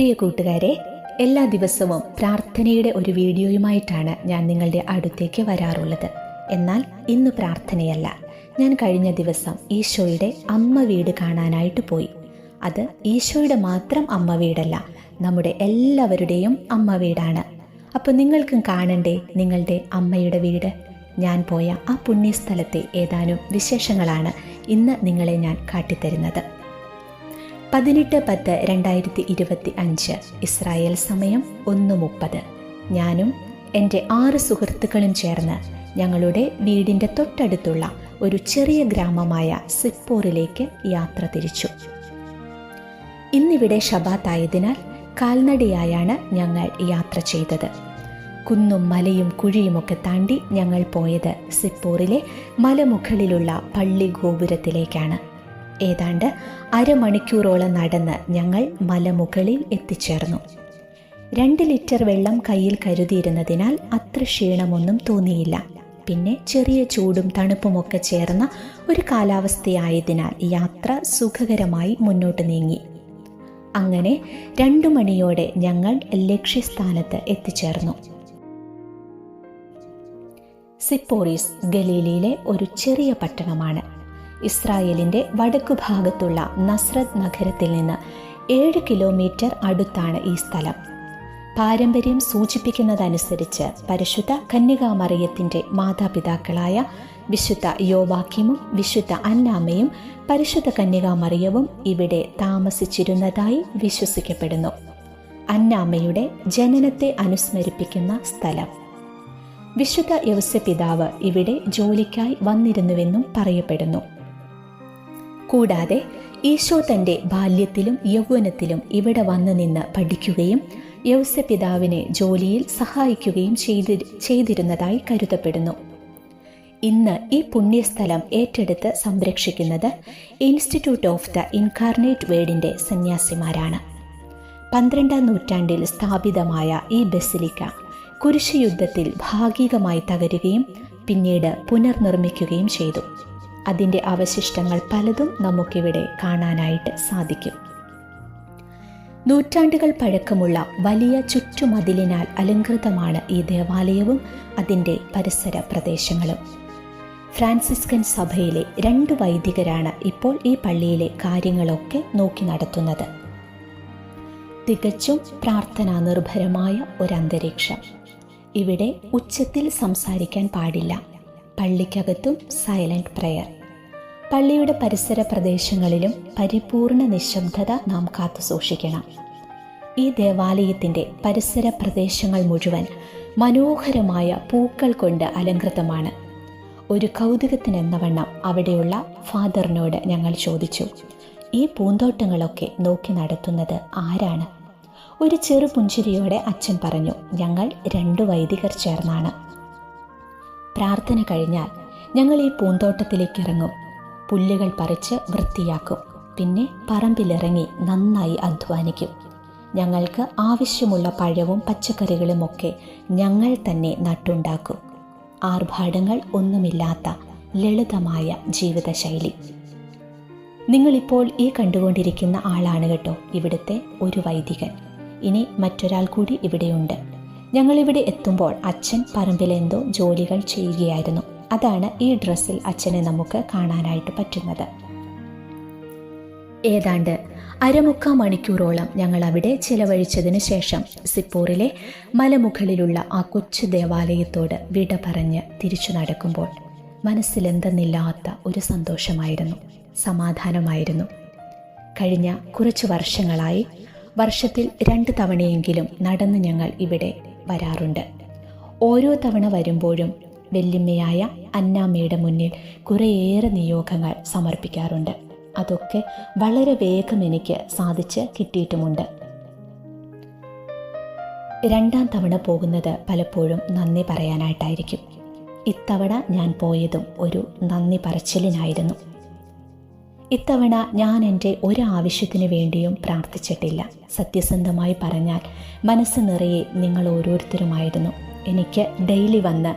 പ്രിയ കൂട്ടുകാരെ എല്ലാ ദിവസവും പ്രാർത്ഥനയുടെ ഒരു വീഡിയോയുമായിട്ടാണ് ഞാൻ നിങ്ങളുടെ അടുത്തേക്ക് വരാറുള്ളത്. എന്നാൽ ഇന്ന് പ്രാർത്ഥനയല്ല. ഞാൻ കഴിഞ്ഞ ദിവസം ഈശോയുടെ അമ്മ വീട് കാണാനായിട്ട് പോയി. അത് ഈശോയുടെ മാത്രം അമ്മ വീടല്ല നമ്മുടെ എല്ലാവരുടെയും അമ്മ വീടാണ്. അപ്പോൾ നിങ്ങൾക്കും കാണണ്ടേ നിങ്ങളുടെ അമ്മയുടെ വീട്? ഞാൻ പോയ ആ പുണ്യസ്ഥലത്തെ ഏതാനും വിശേഷങ്ങളാണ് ഇന്ന് നിങ്ങളെ ഞാൻ കാട്ടിത്തരുന്നത്. പതിനെട്ട് പത്ത് രണ്ടായിരത്തി ഇരുപത്തി അഞ്ച്. ഇസ്രായേൽ സമയം ഒന്ന് മുപ്പത്. ഞാനും എന്റെ ആറ് സുഹൃത്തുക്കളും ചേർന്ന് ഞങ്ങളുടെ വീടിന്റെ തൊട്ടടുത്തുള്ള ഒരു ചെറിയ ഗ്രാമമായ സിപ്പോറിലേക്ക് യാത്ര തിരിച്ചു. ഇന്നിവിടെ ഷബാത്തായതിനാൽ കാൽനടയായാണ് ഞങ്ങൾ യാത്ര ചെയ്തത്. കുന്നും മലയും കുഴിയുമൊക്കെ താണ്ടി ഞങ്ങൾ പോയത് സിപ്പോറിലെ മലമുകളിലുള്ള പള്ളി ഗോപുരത്തിലേക്കാണ് ഏതാണ്ട് അരമണിക്കൂറോളം നടന്ന് ഞങ്ങൾ മലമുകളിൽ എത്തിച്ചേർന്നു. രണ്ട് ലിറ്റർ വെള്ളം കയ്യിൽ കരുതിയിരുന്നതിനാൽ അത്ര ക്ഷീണമൊന്നും തോന്നിയില്ല. പിന്നെ ചെറിയ ചൂടും തണുപ്പുമൊക്കെ ചേർന്ന ഒരു കാലാവസ്ഥയായതിനാൽ യാത്ര സുഖകരമായി മുന്നോട്ട് നീങ്ങി. അങ്ങനെ രണ്ടു മണിയോടെ ഞങ്ങൾ ലക്ഷ്യസ്ഥാനത്ത് എത്തിച്ചേർന്നു. സിപ്പോറീസ് ഗലീലയിലെ ഒരു ചെറിയ പട്ടണമാണ്. ഇസ്രായേലിന്റെ വടക്കു ഭാഗത്തുള്ള നസ്രത് നഗരത്തിൽ നിന്ന് ഏഴ് കിലോമീറ്റർ അടുത്താണ് ഈ സ്ഥലം. പാരമ്പര്യം സൂചിപ്പിക്കുന്നതനുസരിച്ച് പരിശുദ്ധ കന്യകാമറിയത്തിന്റെ മാതാപിതാക്കളായ വിശുദ്ധ യോവാക്യമും വിശുദ്ധ അന്നാമയും പരിശുദ്ധ കന്യകാമറിയവും ഇവിടെ താമസിച്ചിരുന്നതായി വിശ്വസിക്കപ്പെടുന്നു. അന്നാമയുടെ ജനനത്തെ അനുസ്മരിപ്പിക്കുന്ന സ്ഥലം. വിശുദ്ധ യവസ്യ പിതാവ് ഇവിടെ ജോലിക്കായി വന്നിരുന്നുവെന്നും പറയപ്പെടുന്നു. കൂടാതെ ഈശോ തന്റെ ബാല്യത്തിലും യൗവനത്തിലും ഇവിടെ വന്നു നിന്ന് പഠിക്കുകയും യൗസ പിതാവിനെ ജോലിയിൽ സഹായിക്കുകയും ചെയ്തി ചെയ്തിരുന്നതായി കരുതപ്പെടുന്നു. ഇന്ന് ഈ പുണ്യസ്ഥലം ഏറ്റെടുത്ത് സംരക്ഷിക്കുന്നത് ഇൻസ്റ്റിറ്റ്യൂട്ട് ഓഫ് ദ ഇൻകാർണേറ്റ് വേർഡിന്റെ സന്യാസിമാരാണ്. പന്ത്രണ്ടാം നൂറ്റാണ്ടിൽ സ്ഥാപിതമായ ഈ ബസിലിക്ക കുരിശ് യുദ്ധത്തിൽ ഭാഗികമായി തകരുകയും പിന്നീട് പുനർനിർമ്മിക്കുകയും ചെയ്തു. അതിന്റെ അവശിഷ്ടങ്ങൾ പലതും നമുക്കിവിടെ കാണാനായിട്ട് സാധിക്കും. നൂറ്റാണ്ടുകൾ പഴക്കമുള്ള വലിയ ചുറ്റുമതിലിനാൽ അലങ്കൃതമാണ് ഈ ദേവാലയവും അതിന്റെ പരിസര പ്രദേശങ്ങളും. ഫ്രാൻസിസ്കൻ സഭയിലെ രണ്ട് വൈദികരാണ് ഇപ്പോൾ ഈ പള്ളിയിലെ കാര്യങ്ങളൊക്കെ നോക്കി നടത്തുന്നത്. തികച്ചും പ്രാർത്ഥനാ നിർഭരമായ ഒരന്തരീക്ഷം. ഇവിടെ ഉച്ചത്തിൽ സംസാരിക്കാൻ പാടില്ല. പള്ളിക്കകത്തും സൈലന്റ് പ്രയർ. പള്ളിയുടെ പരിസര പ്രദേശങ്ങളിലും പരിപൂർണ നിശബ്ദത നാം കാത്തു സൂക്ഷിക്കണം. ഈ ദേവാലയത്തിന്റെ പരിസര പ്രദേശങ്ങൾ മുഴുവൻ മനോഹരമായ പൂക്കൾ കൊണ്ട് അലങ്കൃതമാണ്. ഒരു കൗതുകത്തിനെന്നവണ്ണം അവിടെയുള്ള ഫാദറിനോട് ഞങ്ങൾ ചോദിച്ചു ഈ പൂന്തോട്ടങ്ങളൊക്കെ നോക്കി നടത്തുന്നത് ആരാണ്? ഒരു ചെറു പുഞ്ചിരിയോടെ അച്ഛൻ പറഞ്ഞു ഞങ്ങൾ രണ്ടു വൈദികർ ചേർന്നാണ്. പ്രാർത്ഥന കഴിഞ്ഞാൽ ഞങ്ങൾ ഈ പൂന്തോട്ടത്തിലേക്ക് ഇറങ്ങും. പുല്ലുകൾ പറിച്ച് വൃത്തിയാക്കും. പിന്നെ പറമ്പിലിറങ്ങി നന്നായി അധ്വാനിക്കും. ഞങ്ങൾക്ക് ആവശ്യമുള്ള പഴവും പച്ചക്കറികളുമൊക്കെ ഞങ്ങൾ തന്നെ നട്ടുണ്ടാക്കും. ആർഭാടങ്ങൾ ഒന്നുമില്ലാത്ത ലളിതമായ ജീവിതശൈലി. നിങ്ങളിപ്പോൾ ഈ കണ്ടുകൊണ്ടിരിക്കുന്ന ആളാണ് കേട്ടോ ഇവിടുത്തെ ഒരു വൈദികൻ. ഇനി മറ്റൊരാൾ കൂടി ഇവിടെയുണ്ട്. ഞങ്ങളിവിടെ എത്തുമ്പോൾ അച്ഛൻ പറമ്പിലെന്തോ ജോലികൾ ചെയ്യുകയായിരുന്നു. അതാണ് ഈ ഡ്രസ്സിൽ അച്ഛനെ നമുക്ക് കാണാനായിട്ട് പറ്റുന്നത്. ഏതാണ്ട് അരമുക്കാ മണിക്കൂറോളം ഞങ്ങൾ അവിടെ ചിലവഴിച്ചതിന് ശേഷം സിപ്പൂറിലെ മലമുകളിലുള്ള ആ കൊച്ചു ദേവാലയത്തോട് വിട പറഞ്ഞ് തിരിച്ചു നടക്കുമ്പോൾ മനസ്സിലെന്തെന്നില്ലാത്ത ഒരു സന്തോഷമായിരുന്നു. സമാധാനമായിരുന്നു. കഴിഞ്ഞ കുറച്ച് വർഷങ്ങളായി വർഷത്തിൽ രണ്ട് തവണയെങ്കിലും നടന്ന് ഞങ്ങൾ ഇവിടെ വരാറുണ്ട്. ഓരോ തവണ വരുമ്പോഴും വെല്ലിമ്മയായ അന്നാമ്മയുടെ മുന്നിൽ കുറേയേറെ നിയോഗങ്ങൾ സമർപ്പിക്കാറുണ്ട്. അതൊക്കെ വളരെ വേഗം എനിക്ക് സാധിച്ച് കിട്ടിയിട്ടുമുണ്ട്. രണ്ടാം തവണ പോകുന്നത് പലപ്പോഴും നന്ദി പറയാനായിട്ടായിരിക്കും. ഇത്തവണ ഞാൻ പോയതും ഒരു നന്ദി പറച്ചിലിനായിരുന്നു. ഇത്തവണ ഞാൻ എന്റെ ഒരു ആവശ്യത്തിനു വേണ്ടിയും പ്രാർത്ഥിച്ചിട്ടില്ല. സത്യസന്ധമായി പറഞ്ഞാൽ മനസ്സ് നിറയെ നിങ്ങൾ ഓരോരുത്തരുമായിരുന്നു. എനിക്ക് ഡെയിലി വന്ന്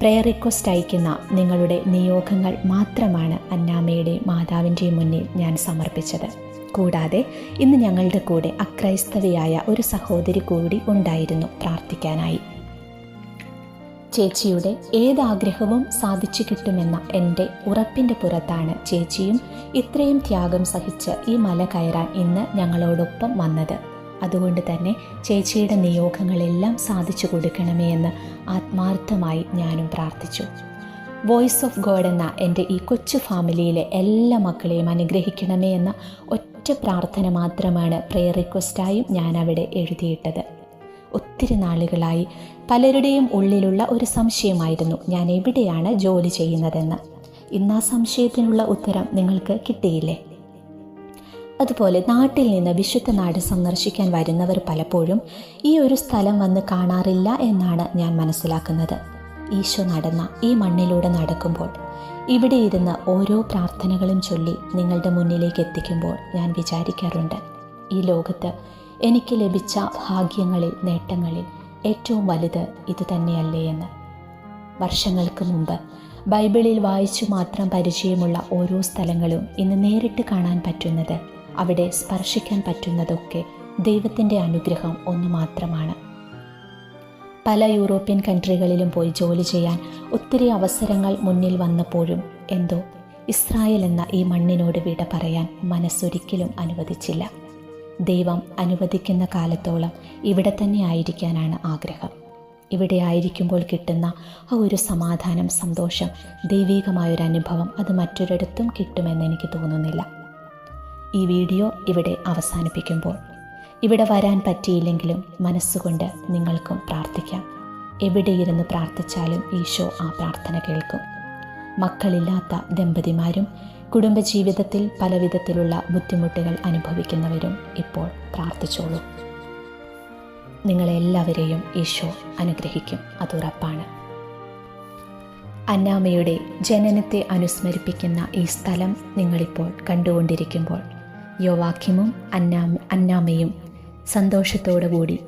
പ്രെയർ റിക്വസ്റ്റ് അയക്കുന്ന നിങ്ങളുടെ നിയോഗങ്ങൾ മാത്രമാണ് അന്നാമ്മയുടെ മാതാവിന്റെ മുന്നിൽ ഞാൻ സമർപ്പിച്ചത്. കൂടാതെ ഇന്ന് ഞങ്ങളുടെ കൂടെ അക്രൈസ്തവയായ ഒരു സഹോദരി കൂടി ഉണ്ടായിരുന്നു പ്രാർത്ഥിക്കാനായി. ചേച്ചിയുടെ ഏതാഗ്രഹവും സാധിച്ചു കിട്ടുമെന്ന എന്റെ ഉറപ്പിന്റെ പുറത്താണ് ചേച്ചിയും ഇത്രയും ത്യാഗം സഹിച്ച് ഈ മല കയറാൻ ഇന്ന് ഞങ്ങളോടൊപ്പം വന്നത്. അതുകൊണ്ട് തന്നെ ചേച്ചിയുടെ നിയോഗങ്ങളെല്ലാം സാധിച്ചു കൊടുക്കണമേ എന്ന് ആത്മാർത്ഥമായി ഞാനും പ്രാർത്ഥിച്ചു. വോയിസ് ഓഫ് ഗോഡ് എന്ന എന്റെ ഈ കൊച്ചു ഫാമിലിയിലെ എല്ലാ മക്കളെയും അനുഗ്രഹിക്കണമേ എന്ന ഒറ്റ പ്രാർത്ഥന മാത്രമാണ് പ്രെയർ റിക്വസ്റ്റായും ഞാൻ അവിടെ എഴുതിയിട്ടത്. ഒത്തിരി നാളുകളായി പലരുടെയും ഉള്ളിലുള്ള ഒരു സംശയമായിരുന്നു. ഞാൻ എവിടെയാണ് ജോലി ചെയ്യുന്നതെന്ന്. ഇന്ന് ആ സംശയത്തിനുള്ള ഉത്തരം നിങ്ങൾക്ക് കിട്ടിയില്ലേ? അതുപോലെ നാട്ടിൽ നിന്ന് വിശുദ്ധ നാട് സന്ദർശിക്കാൻ വരുന്നവർ പലപ്പോഴും ഈ ഒരു സ്ഥലം വന്ന് കാണാറില്ല എന്നാണ് ഞാൻ മനസ്സിലാക്കുന്നത്. ഈശോ നടന്ന ഈ മണ്ണിലൂടെ നടക്കുമ്പോൾ ഇവിടെ ഇരുന്ന് ഓരോ പ്രാർത്ഥനകളും ചൊല്ലി നിങ്ങളുടെ മുന്നിലേക്ക് എത്തിക്കുമ്പോൾ ഞാൻ വിചാരിക്കാറുണ്ട് ഈ ലോകത്ത് എനിക്ക് ലഭിച്ച ഭാഗ്യങ്ങളിൽ നേട്ടങ്ങളിൽ ഏറ്റവും വലുത് ഇത് തന്നെയല്ലേ എന്ന്. വർഷങ്ങൾക്ക് മുമ്പ് ബൈബിളിൽ വായിച്ചു മാത്രം പരിചയമുള്ള ഓരോ സ്ഥലങ്ങളും ഇന്ന് നേരിട്ട് കാണാൻ പറ്റുന്നത് അവിടെ സ്പർശിക്കാൻ പറ്റുന്നതൊക്കെ ദൈവത്തിന്റെ അനുഗ്രഹം ഒന്ന് മാത്രമാണ്. പല യൂറോപ്യൻ കൺട്രികളിലും പോയി ജോലി ചെയ്യാൻ ഒത്തിരി അവസരങ്ങൾ മുന്നിൽ വന്നപ്പോഴും എന്തോ ഇസ്രായേൽ എന്ന ഈ മണ്ണിനോട് വിട പറയാൻ മനസ്സൊരിക്കലും അനുവദിച്ചില്ല. ദൈവം അനുവദിക്കുന്ന കാലത്തോളം ഇവിടെ തന്നെ ആയിരിക്കാനാണ് ആഗ്രഹം. ഇവിടെ ആയിരിക്കുമ്പോൾ കിട്ടുന്ന ആ ഒരു സമാധാനം സന്തോഷം ദൈവീകമായൊരു അനുഭവം അത് മറ്റൊരിടത്തും കിട്ടുമെന്ന് എനിക്ക് തോന്നുന്നില്ല. ഈ വീഡിയോ ഇവിടെ അവസാനിപ്പിക്കുമ്പോൾ ഇവിടെ വരാൻ പറ്റിയില്ലെങ്കിലും മനസ്സുകൊണ്ട് നിങ്ങൾക്കും പ്രാർത്ഥിക്കാം. എവിടെയിരുന്ന് പ്രാർത്ഥിച്ചാലും ഈശോ ആ പ്രാർത്ഥന കേൾക്കും. മക്കളില്ലാത്ത ദമ്പതിമാരും കുടുംബജീവിതത്തിൽ പലവിധത്തിലുള്ള ബുദ്ധിമുട്ടുകൾ അനുഭവിക്കുന്നവരും ഇപ്പോൾ പ്രാർത്ഥിച്ചോളൂ. നിങ്ങളെല്ലാവരെയും ഈശോ അനുഗ്രഹിക്കും. അതുറപ്പാണ്. അന്നാമയുടെ ജനനത്തെ അനുസ്മരിപ്പിക്കുന്ന ഈ സ്ഥലം നിങ്ങളിപ്പോൾ കണ്ടുകൊണ്ടിരിക്കുമ്പോൾ യോവാക്യമും അന്നാ അന്നാമയും സന്തോഷത്തോടു കൂടി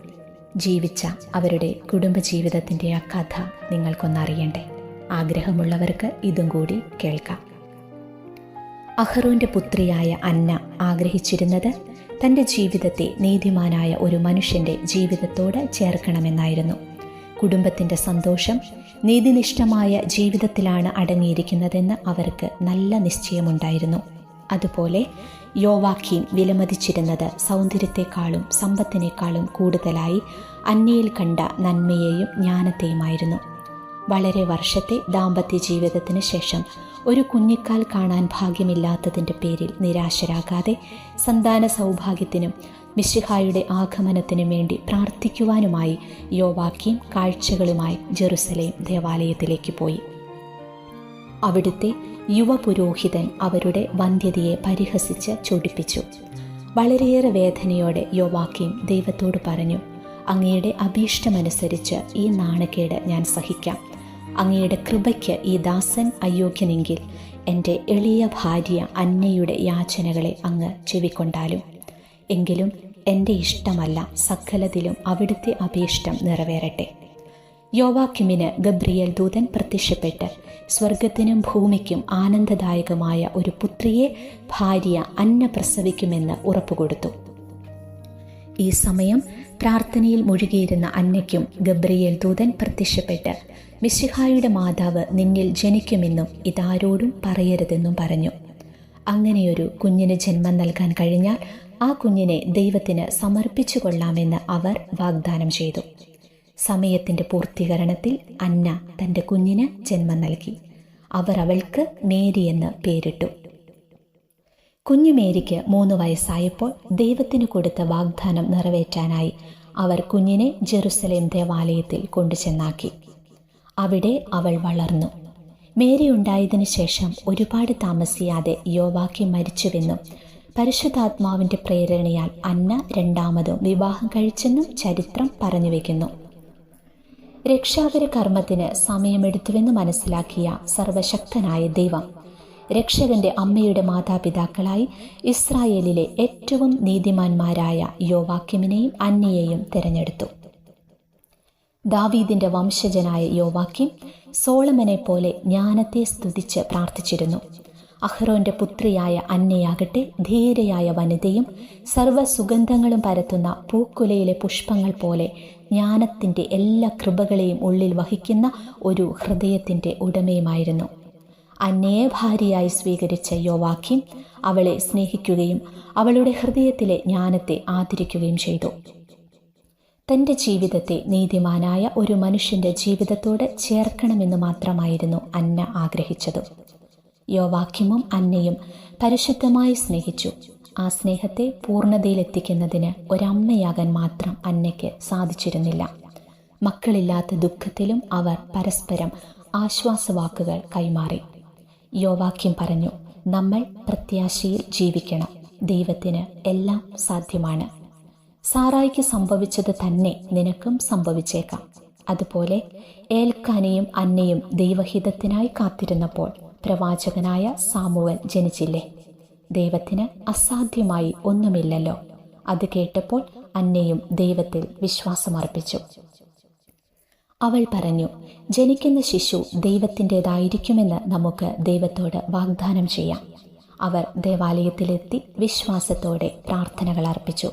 ജീവിച്ച അവരുടെ കുടുംബജീവിതത്തിന്റെ ആ കഥ നിങ്ങൾക്കൊന്നറിയണ്ടേ? ആഗ്രഹമുള്ളവർക്ക് ഇതും കൂടി കേൾക്കാം. അഹ്റോന്റെ പുത്രിയായ അന്ന ആഗ്രഹിച്ചിരുന്നത് തന്റെ ജീവിതത്തെ നീതിമാനായ ഒരു മനുഷ്യന്റെ ജീവിതത്തോട് ചേർക്കണമെന്നായിരുന്നു. കുടുംബത്തിന്റെ സന്തോഷം നീതിനിഷ്ഠമായ ജീവിതത്തിലാണ് അടങ്ങിയിരിക്കുന്നതെന്ന് അവർക്ക് നല്ല നിശ്ചയമുണ്ടായിരുന്നു. അതുപോലെ യോവാക്കീം വിലമതിച്ചിരുന്നത് സൗന്ദര്യത്തെക്കാളും സമ്പത്തിനേക്കാളും കൂടുതലായി അന്നയിൽ കണ്ട നന്മയെയും ജ്ഞാനത്തെയുമായിരുന്നു. വളരെ വർഷത്തെ ദാമ്പത്യ ജീവിതത്തിന് ശേഷം ഒരു കുഞ്ഞിക്കാൽ കാണാൻ ഭാഗ്യമില്ലാത്തതിന്റെ പേരിൽ നിരാശരാകാതെ സന്താന സൗഭാഗ്യത്തിനും മിശിഹായുടെ ആഗമനത്തിനും വേണ്ടി പ്രാർത്ഥിക്കുവാനുമായി യോവാക്കിയും കാഴ്ചകളുമായി ജെറുസലേം ദേവാലയത്തിലേക്ക് പോയി. അവിടുത്തെ യുവപുരോഹിതൻ അവരുടെ വന്ധ്യതയെ പരിഹസിച്ച് ചൊടിപ്പിച്ചു. വളരെയേറെ വേദനയോടെ യോവാക്കിയും ദൈവത്തോട് പറഞ്ഞു അങ്ങയുടെ അഭീഷ്ടമനുസരിച്ച് ഈ നാണക്കേട് ഞാൻ സഹിക്കാം. അങ്ങയുടെ കൃപയ്ക്ക് ഈ ദാസൻ അയോഗ്യനെങ്കിൽ എന്റെ എളിയ ഭാര്യ അന്നയുടെ യാചനകളെ അങ്ങ് ചെവിക്കൊണ്ടാലും. എങ്കിലും എന്റെ ഇഷ്ടമല്ല സകലതിലും അവിടുത്തെ അഭീഷ്ടം നിറവേറട്ടെ. യോവാക്യമിന് ഗബ്രിയൽ ദൂതൻ പ്രത്യക്ഷപ്പെട്ട് സ്വർഗത്തിനും ഭൂമിക്കും ആനന്ദദായകമായ ഒരു പുത്രിയെ ഭാര്യ അന്ന പ്രസവിക്കുമെന്ന് ഉറപ്പുകൊടുത്തു. ഈ സമയം പ്രാർത്ഥനയിൽ മുഴുകിയിരുന്ന അന്നയ്ക്കും ഗബ്രിയേൽ ദൂതൻ പ്രത്യക്ഷപ്പെട്ട് മിശിഹായുടെ മാതാവ് നിന്നിൽ ജനിക്കുമെന്നും ഇതാരോടും പറയരുതെന്നും പറഞ്ഞു. അങ്ങനെയൊരു കുഞ്ഞിന് ജന്മം നൽകാൻ കഴിഞ്ഞാൽ ആ കുഞ്ഞിനെ ദൈവത്തിന് സമർപ്പിച്ചു കൊള്ളാമെന്ന് അവർ വാഗ്ദാനം ചെയ്തു. സമയത്തിന്റെ പൂർത്തീകരണത്തിൽ അന്ന തന്റെ കുഞ്ഞിന് ജന്മം നൽകി. അവർ അവൾക്ക് മേരി എന്ന് പേരിട്ടു. കുഞ്ഞു മേരിക്ക് മൂന്ന് വയസ്സായപ്പോൾ ദൈവത്തിന് കൊടുത്ത വാഗ്ദാനം നിറവേറ്റാനായി അവർ കുഞ്ഞിനെ ജെറുസലേം ദേവാലയത്തിൽ കൊണ്ടുചെന്നാക്കി. അവിടെ അവൾ വളർന്നു. മേരി ഉണ്ടായതിനു ശേഷം ഒരുപാട് താമസിയാതെ യോവാക്കി മരിച്ചുവെന്നും പരിശുദ്ധാത്മാവിന്റെ പ്രേരണയാൽ അന്ന രണ്ടാമതും വിവാഹം കഴിച്ചെന്നും ചരിത്രം പറഞ്ഞു വയ്ക്കുന്നു രക്ഷാകര കർമ്മത്തിന് സമയമെടുത്തുവെന്ന് മനസ്സിലാക്കിയ സർവശക്തനായ ദൈവം രക്ഷകന്റെ അമ്മയുടെ മാതാപിതാക്കളായി ഇസ്രായേലിലെ ഏറ്റവും നീതിമാന്മാരായ യോവാക്യമിനെയും അന്നയെയും തിരഞ്ഞെടുത്തു. ദാവീദിന്റെ വംശജനായ യോവാക്യം സോളമനെ പോലെ ജ്ഞാനത്തെ സ്തുതിച്ച് പ്രാർത്ഥിച്ചിരുന്നു. അഹ്റോന്റെ പുത്രിയായ അന്നയാകട്ടെ ധീരയായ വനിതയും സർവസുഗന്ധങ്ങളും പരത്തുന്ന പൂക്കുലയിലെ പുഷ്പങ്ങൾ പോലെ ജ്ഞാനത്തിന്റെ എല്ലാ കൃപകളെയും ഉള്ളിൽ വഹിക്കുന്ന ഒരു ഹൃദയത്തിന്റെ ഉടമയുമായിരുന്നു. അന്നയെ ഭാര്യയായി സ്വീകരിച്ച യോവാക്യം അവളെ സ്നേഹിക്കുകയും അവളുടെ ഹൃദയത്തിലെ ജ്ഞാനത്തെ ആദരിക്കുകയും ചെയ്തു. തന്റെ ജീവിതത്തെ നീതിമാനായ ഒരു മനുഷ്യന്റെ ജീവിതത്തോട് ചേർക്കണമെന്ന് മാത്രമായിരുന്നു അന്ന ആഗ്രഹിച്ചത്. യോവാക്യമും അന്നയും പരിശുദ്ധമായി സ്നേഹിച്ചു. ആ സ്നേഹത്തെ പൂർണതയിലെത്തിക്കുന്നതിന് ഒരമ്മയാകാൻ മാത്രം അന്നയ്ക്ക് സാധിച്ചിരുന്നില്ല. മക്കളില്ലാത്ത ദുഃഖത്തിലും അവർ പരസ്പരം ആശ്വാസവാക്കുകൾ കൈമാറി. യോവാക്യം പറഞ്ഞു നമ്മൾ പ്രത്യാശയിൽ ജീവിക്കണം. ദൈവത്തിന് എല്ലാം സാധ്യമാണ്. സാറായിക്ക് സംഭവിച്ചത് തന്നെ നിനക്കും സംഭവിച്ചേക്കാം. അതുപോലെ ഏൽക്കാനയും അന്നയും ദൈവഹിതത്തിനായി കാത്തിരുന്നപ്പോൾ പ്രവാചകനായ സാമുവൽ ജനിച്ചില്ലേ? ദൈവത്തിന് അസാധ്യമായി ഒന്നുമില്ലല്ലോ. അത് കേട്ടപ്പോൾ അന്നയും ദൈവത്തിൽ വിശ്വാസമർപ്പിച്ചു. അവൾ പറഞ്ഞു ജനിക്കുന്ന ശിശു ദൈവത്തിന്റെതായിരിക്കുമെന്ന് നമുക്ക് ദൈവത്തോട് വാഗ്ദാനം ചെയ്യാം. അവർ ദേവാലയത്തിലെത്തി വിശ്വാസത്തോടെ പ്രാർത്ഥനകൾ അർപ്പിച്ചു.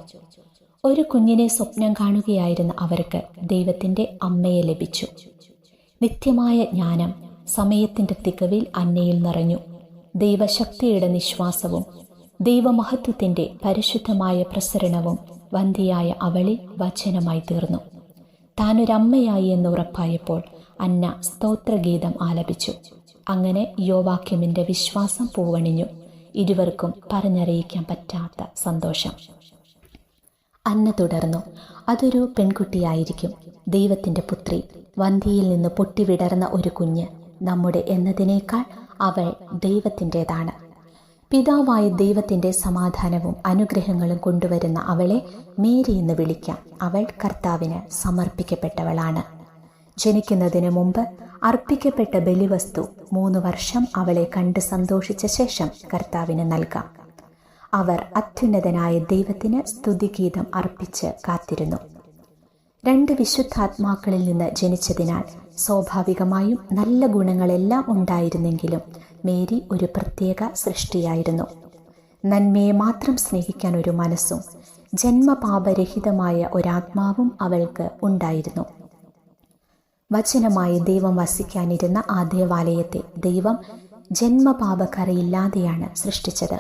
ഒരു കുഞ്ഞിനെ സ്വപ്നം കാണുകയായിരുന്ന അവർക്ക് ദൈവത്തിന്റെ അമ്മയെ ലഭിച്ചു. നിത്യമായ ജ്ഞാനം സമയത്തിന്റെ തികവിൽ അന്നയിൽ നിറഞ്ഞു. ദൈവശക്തിയുടെ നിശ്വാസവും ദൈവമഹത്വത്തിന്റെ പരിശുദ്ധമായ പ്രസരണവും വന്ധിയായ അവളിൽ വചനമായി തീർന്നു. താനൊരമ്മയായി എന്ന് ഉറപ്പായപ്പോൾ അന്ന സ്തോത്രഗീതം ആലപിച്ചു. അങ്ങനെ യോവാക്യമിന്റെ വിശ്വാസം പൂവണിഞ്ഞു. ഇരുവർക്കും പറഞ്ഞറിയിക്കാൻ പറ്റാത്ത സന്തോഷം. അന്ന തുടർന്നു. അതൊരു പെൺകുട്ടിയായിരിക്കും. ദൈവത്തിന്റെ പുത്രി. വന്ധിയിൽ നിന്ന് പൊട്ടിവിടർന്ന ഒരു കുഞ്ഞ്. നമ്മുടെ എന്നതിനേക്കാൾ അവൾ ദൈവത്തിന്റെതാണ് പിതാവായ ദൈവത്തിന്റെ സമാധാനവും അനുഗ്രഹങ്ങളും കൊണ്ടുവരുന്ന അവളെ മേരി എന്ന് വിളിക്കാം. അവൾ കർത്താവിന് സമർപ്പിക്കപ്പെട്ടവളാണ്. ജനിക്കുന്നതിന് മുമ്പ് അർപ്പിക്കപ്പെട്ട ബലിവസ്തു മൂന്ന് വർഷം അവളെ കണ്ട് സന്തോഷിച്ച ശേഷം കർത്താവിന് നൽകാം. അവർ അത്യുന്നതനായ ദൈവത്തിന് സ്തുതിഗീതം അർപ്പിച്ച് കാത്തിരുന്നു. രണ്ട് വിശുദ്ധാത്മാക്കളിൽ നിന്ന് ജനിച്ചതിനാൽ സ്വാഭാവികമായും നല്ല ഗുണങ്ങളെല്ലാം ഉണ്ടായിരുന്നെങ്കിലും മേരി ഒരു പ്രത്യേക സൃഷ്ടിയായിരുന്നു. നന്മയെ മാത്രം സ്നേഹിക്കാൻ ഒരു മനസ്സും ജന്മപാപരഹിതമായ ഒരാത്മാവും അവൾക്ക് ഉണ്ടായിരുന്നു. വചനമായി ദൈവം വസിക്കാനിരുന്ന ആ ദേവാലയത്തെ ദൈവം ജന്മപാപക്കറയില്ലാതെയാണ് സൃഷ്ടിച്ചത്.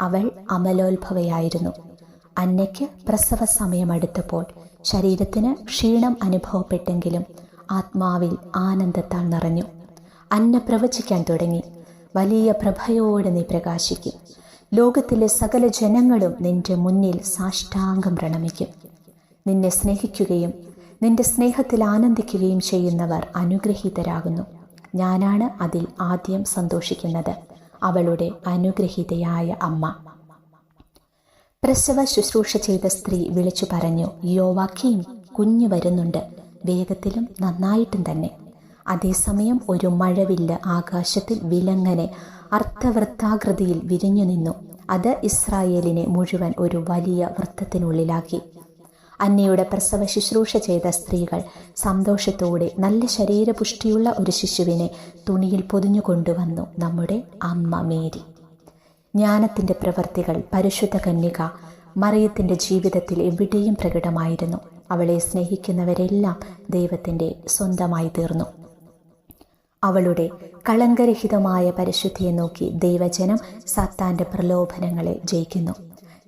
അവൾ അമലോത്ഭവയായിരുന്നു. അന്നയ്ക്ക് പ്രസവ സമയമടുത്തപ്പോൾ ശരീരത്തിന് ക്ഷീണം അനുഭവപ്പെട്ടെങ്കിലും ആത്മാവിൽ ആനന്ദത്താൽ നിറഞ്ഞു. അന്ന പ്രവചിക്കാൻ തുടങ്ങി. വലിയ പ്രഭയോടെ നീ പ്രകാശിക്കും. ലോകത്തിലെ സകല ജനങ്ങളും നിന്റെ മുന്നിൽ സാഷ്ടാംഗം പ്രണമിക്കും. നിന്നെ സ്നേഹിക്കുകയും നിന്റെ സ്നേഹത്തിൽ ആനന്ദിക്കുകയും ചെയ്യുന്നവർ അനുഗ്രഹീതരാകുന്നു. ഞാനാണ് അതിൽ ആദ്യം സന്തോഷിക്കുന്നത്. അവളുടെ അനുഗ്രഹീതയായ അമ്മ. പ്രസവ ശുശ്രൂഷ ചെയ്ത സ്ത്രീ വിളിച്ചു പറഞ്ഞു യോവാക്കിയും കുഞ്ഞു വരുന്നുണ്ട്. വേഗത്തിലും നന്നായിട്ടും തന്നെ. അതേസമയം ഒരു മഴവില്ല് ആകാശത്തിൽ വിലങ്ങനെ അർത്ഥവൃത്താകൃതിയിൽ വിരിഞ്ഞു നിന്നു. അത് ഇസ്രായേലിനെ മുഴുവൻ ഒരു വലിയ വൃത്തത്തിനുള്ളിലാക്കി. അന്നയുടെ പ്രസവ ശുശ്രൂഷ ചെയ്ത സ്ത്രീകൾ സന്തോഷത്തോടെ നല്ല ശരീരപുഷ്ടിയുള്ള ഒരു ശിശുവിനെ തുണിയിൽ പൊതിഞ്ഞു കൊണ്ടുവന്നു നമ്മുടെ അമ്മ മേരി. ജ്ഞാനത്തിന്റെ പ്രവർത്തികൾ പരിശുദ്ധ കന്യക മറിയത്തിന്റെ ജീവിതത്തിൽ എവിടെയും പ്രകടമായിരുന്നു. അവളെ സ്നേഹിക്കുന്നവരെല്ലാം ദൈവത്തിന്റെ സ്വന്തമായി തീർന്നു. അവളുടെ കളങ്കരഹിതമായ പരിശുദ്ധിയെ നോക്കി ദൈവജനം സത്താന്റെ പ്രലോഭനങ്ങളെ ജയിക്കുന്നു.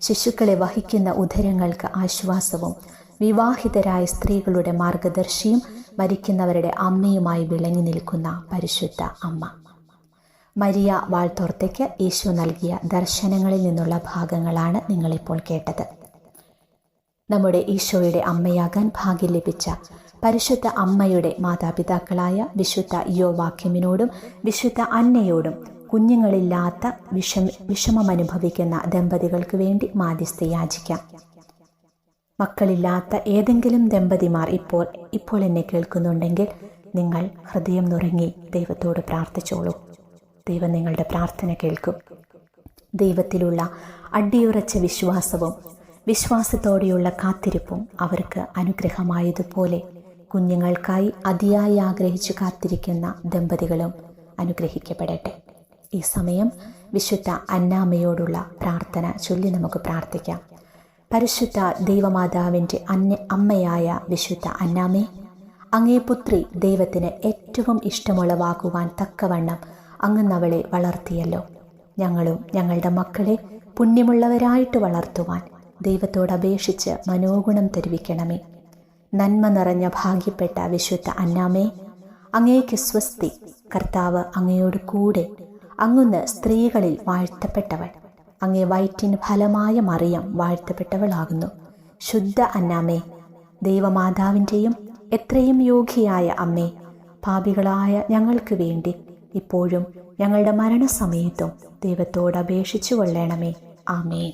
ശിശുക്കളെ വഹിക്കുന്ന ഉദരങ്ങൾക്ക് ആശ്വാസവും വിവാഹിതരായ സ്ത്രീകളുടെ മാർഗദർശിയും മരിക്കുന്നവരുടെ അമ്മയുമായി വിളങ്ങി നിൽക്കുന്ന പരിശുദ്ധ അമ്മ. മരിയ വാൾത്തോർത്തയ്ക്ക് യേശു നൽകിയ ദർശനങ്ങളിൽ നിന്നുള്ള ഭാഗങ്ങളാണ് നിങ്ങളിപ്പോൾ കേട്ടത്. നമ്മുടെ ഈശോയുടെ അമ്മയാകാൻ ഭാഗ്യം ലഭിച്ച പരിശുദ്ധ അമ്മയുടെ മാതാപിതാക്കളായ വിശുദ്ധ യോവാക്യമിനോടും വിശുദ്ധ അന്നയോടും കുഞ്ഞുങ്ങളില്ലാത്ത വിഷം വിഷമമനുഭവിക്കുന്ന ദമ്പതികൾക്ക് വേണ്ടി മാധ്യസ്ഥ യാചിക്കാം. മക്കളില്ലാത്ത ഏതെങ്കിലും ദമ്പതിമാർ ഇപ്പോൾ ഇപ്പോൾ എന്നെ കേൾക്കുന്നുണ്ടെങ്കിൽ നിങ്ങൾ ഹൃദയം നുറങ്ങി ദൈവത്തോട് പ്രാർത്ഥിച്ചോളൂ. ദൈവം നിങ്ങളുടെ പ്രാർത്ഥന കേൾക്കും. ദൈവത്തിലുള്ള അടിയുറച്ച വിശ്വാസവും വിശ്വാസത്തോടെയുള്ള കാത്തിരിപ്പും അവർക്ക് അനുഗ്രഹമായതുപോലെ കുഞ്ഞുങ്ങൾക്കായി അതിയായി ആഗ്രഹിച്ചു കാത്തിരിക്കുന്ന ദമ്പതികളും അനുഗ്രഹിക്കപ്പെടട്ടെ. ഈ സമയം വിശുദ്ധ അന്നാമ്മയോടുള്ള പ്രാർത്ഥന ചൊല്ലി നമുക്ക് പ്രാർത്ഥിക്കാം. പരിശുദ്ധ ദൈവമാതാവിന്റെ അന്യ അമ്മയായ വിശുദ്ധ അന്നാമേ അങ്ങേ പുത്രി ദൈവത്തിന് ഏറ്റവും ഇഷ്ടമുളവാക്കുവാൻ തക്കവണ്ണം അങ്ങുന്നവളെ വളർത്തിയല്ലോ. ഞങ്ങളും ഞങ്ങളുടെ മക്കളെ പുണ്യമുള്ളവരായിട്ട് വളർത്തുവാൻ ദൈവത്തോട് അപേക്ഷിച്ച് മനോഗുണം തെരുവിക്കണമേ. നന്മ നിറഞ്ഞ ഭാഗ്യപ്പെട്ട വിശുദ്ധ അന്നാമേ അങ്ങേക്ക് സ്വസ്തി. കർത്താവ് അങ്ങയോട് കൂടെ അങ്ങുന്ന് സ്ത്രീകളിൽ വാഴ്ത്തപ്പെട്ടവൾ. അങ്ങേ വയറ്റിന് ഫലമായ മറിയം വാഴ്ത്തപ്പെട്ടവളാകുന്നു. ശുദ്ധ അന്നാമേ ദൈവമാതാവിന്റെയും എത്രയും യോഗ്യയായ അമ്മേ പാപികളായ ഞങ്ങൾക്ക് വേണ്ടി ഇപ്പോഴും ഞങ്ങളുടെ മരണസമയത്തും ദൈവത്തോട് അപേക്ഷിച്ചു കൊള്ളണമേ ആമേ